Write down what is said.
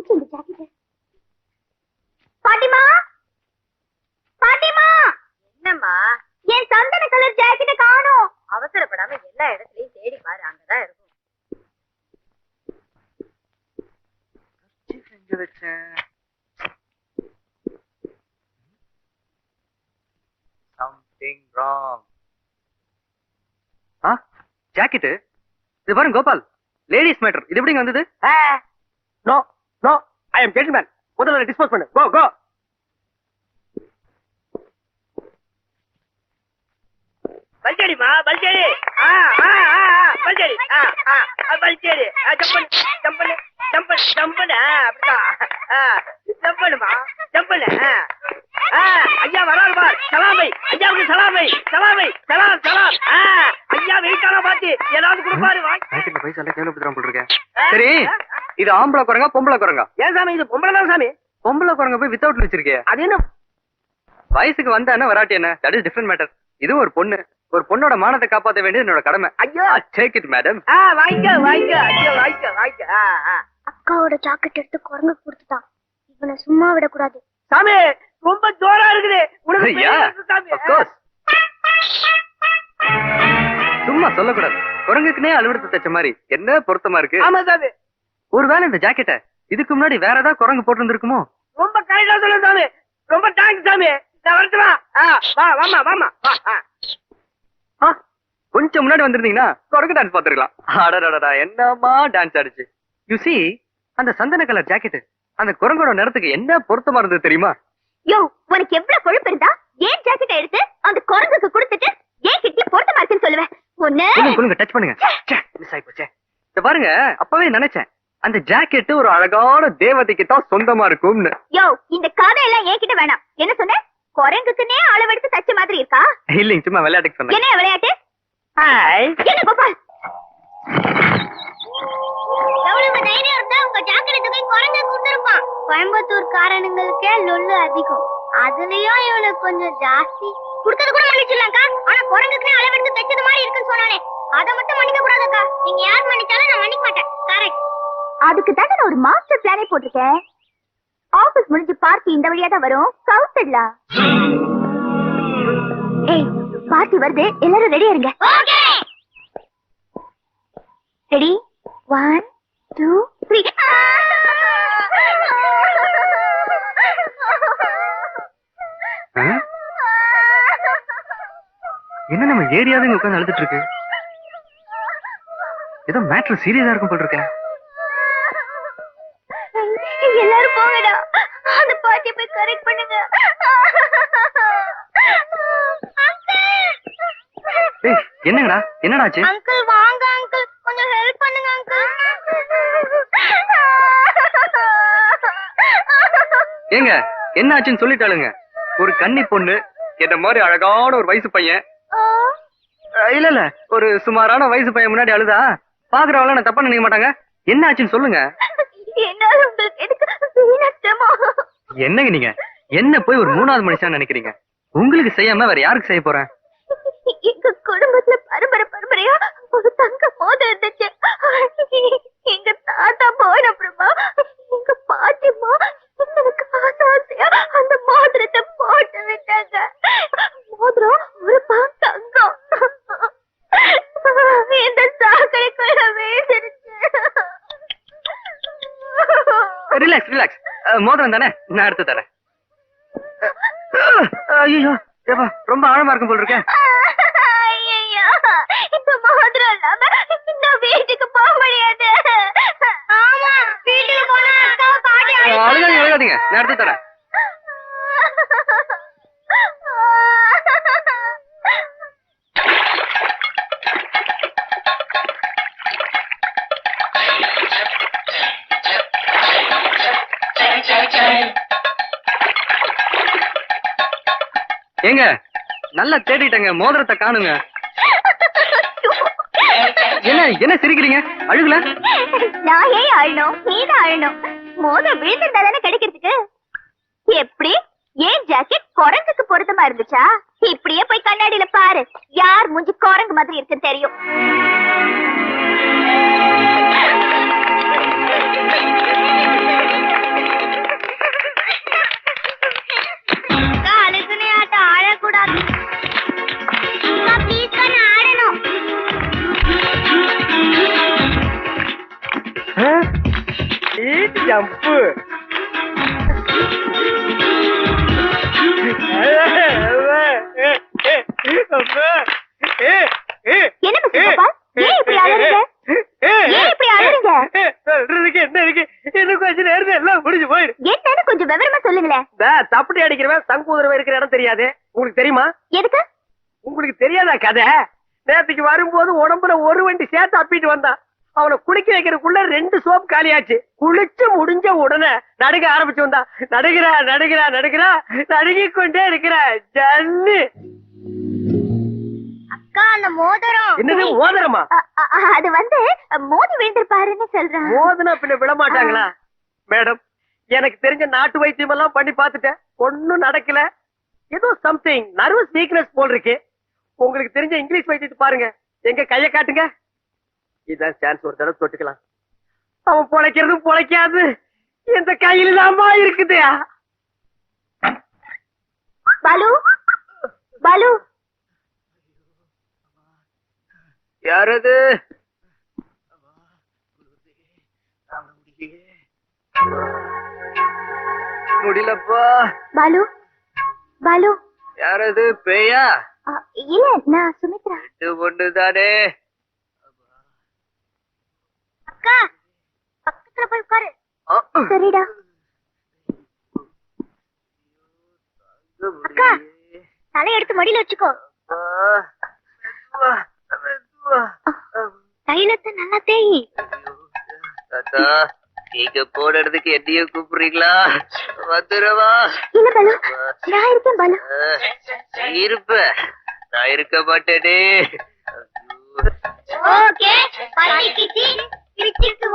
போச்சு இந்த ஜாக்கெட் பாட்டிமா? பாட்டிமா? என்னம்மா? என் சந்தன கலர் ஜாக்கெட்ட காணோம். அவசரப்படாம எல்லா இடத்துலயும் தேடி பாரு அங்கதான் இருக்கும். செஞ்சு வச்சேன் சம்திங் ராங் ஆ? ஜாக்கெட் இது பாருங்க கோபால். லேடிஸ் மேட்டர் இது எப்படிங்க வந்தது? No no I am gentleman முதல்ல டிஸ்போஸ் பண்ணு. கோ கோ பல்சேரிமா பல்சேரி ஆ ஆ ஆ பல்சேரி ஆ ஆ ஜம்பன் ஆ அப்படிதான். ஆ ஜம்பனுமா ஜம்பன். ஆ ஆ ஐயா வரால் பார். சலாமை. ஐயாவுக்கு சலாமை. சலாமை. சலாம் சலாம் ஆ ஐயா வெயிட்டான பாத்து. ஏதாவது கொடுப்பாரு வாங்கி பைசா எல்லாம் கேவலப்படுத்துறான் போல் இருக்கேன் சரி. இது ஆம்பளை குரங்கா பொம்பளை குரங்கா? ஏன் சாமி இது பொம்பளை தான் சாமி? பொம்பளை குரங்க போய் வித்தவுட் வச்சிருக்கே அது என்ன? வயசுக்கு வந்தா என்ன வராட்டி என்ன? தட் இஸ் டிஃபரெண்ட் மேட்டர் இது ஒரு பொண்ணு. ஒரு பொண்ணோட மானத்தை காப்பாத்த வேண்டியது என்னோட கடமை. ஐயோ! டேக் இட் மேடம் ஆ வாங்கிக்க வாங்கிக்க ஐயோ ஆ ஆ. அக்காவோட ஜாக்கெட் எடுத்து குரங்கு கொடுத்துட்டான். இவனை சும்மா விடக்கூடாது. சாமி ரொம்ப ஜோரா இருக்குது. உனக்கு சாமி. of course. சும்மா சொல்லக்கூடாது. குரங்குக்குனே அலுவலகத்தை தச்ச மாதிரி. என்ன பொருத்தமா இருக்கு? ஆமா சாமி. ஒருவேளை இந்த ஜாக்கெட்ட இதுக்கு முன்னாடி வேற ஏதாவது குரங்கு போட்டிருந்திருக்குமோ? ரொம்ப கரெக்டா சொல்ல சாமி. ரொம்ப தேங்க்ஸ் சாமி. நான் வரட்டுமா வா. வாமா வாமா வா கொஞ்சம் முன்னாடி வந்திருந்தீங்கன்னா குரங்கு டான்ஸ் பாத்துருக்கலாம் அடடடடா என்னமா டான்ஸ் ஆடிச்சு. யூ see அந்த சந்தன கலர் ஜாக்கெட் அந்த குரங்கோட நிறத்துக்கு என்ன பொருத்தமா இருந்தது தெரியுமா? யோ உனக்கு எவ்வளவு கொழுப்பு இருந்தா? ஏன் ஜாக்கெட் எடுத்து அந்த குரங்குக்கு கொடுத்துட்டு ஏன் கிட்டி பொருத்தமா இருக்குன்னு சொல்லுவேன் ஒண்ணு. சொல்லுங்க டச் பண்ணுங்க. மிஸ் ஆயி போச்சே. இத பாருங்க அப்பவே நினைச்சேன். அந்த ஜாக்கெட் ஒரு அழகான தேவதைக்கு தான் சொந்தமா இருக்கும்னு. யோ இந்த கதையெல்லாம் என்கிட்ட வேணாம். என்ன சொன்ன? குரங்குக்குன்னே அளவெடுத்து தச்ச மாதிரி இருக்கா? இல்லைங்க சும்மா விளையாட்டுக்கு சொன்னேன். என்ன விளையாட்டு? ஹாய். என்ன கோபால் எவ்வளவு தைரியம் இருந்தா உங்க ஜாக்கிரதை போய் குரங்கு கொடுத்துருப்பான். கோயம்புத்தூர் காரணங்களுக்கே லொல்லு அதிகம். அதுலயும் இவனுக்கு கொஞ்சம் ஜாஸ்தி. கொடுத்தது கூட மன்னிச்சிடலாம்க்கா. ஆனா குரங்குக்குனே அளவெடுத்து தைச்சது மாதிரி இருக்குன்னு சொன்னானே. அதை மட்டும் மன்னிக்க கூடாதுக்கா. நீங்க யார் மன்னிச்சாலும் நான் மன்னிக்க மாட்டேன். கரெக்ட் அதுக்கு தானே நான் ஒரு மாஸ்டர் பிளானே போட்டிருக்கேன். ஆபீஸ் முடிஞ்சு பார்ட்டி இந்த வழியா தான் வரும். கவுத்தடலாம் ஏய் பார்ட்டி வருது. எல்லாரும் ரெடியா இருங்க. Ready one two three? என்ன நம்ம ஏரியாவே உட்கார்ந்து அழுதுட்டு இருக்கு? ஏதோ மேட்ரு சீரியஸா இருக்கும் போல் இருக்கேன் எல்லாரும் போங்கடா. அந்த பாட்டியை போய் கரெக்ட் பண்ணுங்க. ஏய் என்னங்கடா? என்னடாச்சு? அங்கிள் வாங்க அங்கிள். கொஞ்சம் ஹெல்ப் பண்ணுங்க அங்கிள். ஏங்க என்ன ஆச்சுன்னு சொல்லிட்டாளுங்க. ஒரு கன்னி பொண்ணு என்ன மாதிரி அழகான ஒரு வயசு பையன். இல்ல இல்ல. ஒரு சுமாரான வயசு பையன் முன்னாடி அழுதா. பாக்குறவங்கள நான் தப்பா நினைக்க மாட்டாங்க. என்ன ஆச்சுன்னு சொல்லுங்க. என்னால உங்களுக்கு என்னங்க நீங்க? என்ன போய் ஒரு மூணாவது மனுஷன் நினைக்கிறீங்க? உங்களுக்கு செய்யாம வேற யாருக்கு செய்ய போறேன்? எங்க குடும்பத்துல பரம்பரை பரம்பரையா ஒரு தங்க மோதிரம் இருந்துச்சு. எங்க தாத்தா போன அப்புறமா எங்க பாட்டிமா எனக்கு ஆசை ஆசையா அந்த மோதிரத்தை போட்டு விட்டாங்க. மோதிரம் ஒரு பவுன் தங்கம். இந்த சாக்கடைக்குள்ள வீழ்ந்துருச்சு. Relax relax. மோதிரம் தானே? நான் எடுத்து தரேன். ஐயோ ரொம்ப ஆழமா இருக்கும் போல் இருக்கேன் இந்த மோதிரம் இல்லாம நான் வீட்டுக்கு போக முடியாது. ஆமா வீட்டுக்கு போனா அழுகாதீங்க. நான் எடுத்து தரேன். ஏங்க நல்லா தேடிட்டங்க மோதிரத்தை காணுங்க. என்ன என்ன சிரிக்கிறீங்க? அழுகல? நான் ஏன் அழணும் நீதான் அழணும் மோதிரம் விழுந்திருந்தா தானே கிடைக்கிறதுக்கு? எப்படி? ஏன் ஜாக்கெட் குரங்குக்கு பொருத்தமா இருந்துச்சா? இப்படியே போய் கண்ணாடியில பாரு. யார் மூஞ்சி குரங்கு மாதிரி இருக்குன்னு தெரியும். இந்த தப்படி அடிக்கிறவன் சங்கூதரவன் இருக்கிற இடம் தெரியாது. உங்களுக்கு தெரியுமா? எதுக்கு? உங்களுக்கு தெரியாதா கதை? நேத்துக்கு வரும்போது உடம்புல ஒரு வண்டி சேர்த்து அப்பிட்டு வந்தான். அவனை குளிக்க வைக்கிறதுக்குள்ள ரெண்டு சோப் காலியாச்சு. குளிச்சு முடிஞ்ச உடனே நடுக ஆரம்பிச்சு வந்தா நடுகிறா நடுகிறா நடுகிறா நடுங்கிக் கொண்டே இருக்கிற ஜல்லு அக்கா அந்த மோதிரம். என்னது அது வந்து மோதி விழுந்திருப்பாருன்னு சொல்றேன் மோதினா பின்ன விட மாட்டாங்களா? மேடம் எனக்கு தெரிஞ்ச நாட்டு வைத்தியம் எல்லாம் பண்ணி பார்த்துட்டேன். ஒண்ணும் நடக்கல. ஏதோ சம்திங் நர்வஸ் வீக்னஸ் போல் இருக்கு. உங்களுக்கு தெரிஞ்ச இங்கிலீஷ் வைத்தியத்தை பாருங்க. எங்க கைய காட்டுங்க. இதான் சான்ஸ் ஒரு தடவை தொட்டுக்கலாம். அவன் பொழைக்கிறதும் பொழைக்காது. இந்த கையில தாமா இருக்குது. பாலு பாலு. யாரது? முடியலப்பா. பாலு பாலு. யாரது? பேயா? இல்ல நான் சுமித்ரா. இது ஒண்ணுதானே அக்கா பக்கத்துல போய் உட்காரு. சரிடா. அக்கா. தலை எடுத்து மடியில வச்சுக்கோ. தைலத்தை நல்லா தேய். தாத்தா நீங்க போனதுக்கு என்னையும் கூப்பிடுறீங்களா? வந்துடவா இல்ல பாலு? நான் இருக்கேன் பாலு. இருப்ப நான் இருக்க மாட்டேனே. ஓகே பள்ளி கிச்சி கிழிச்சிருக்கு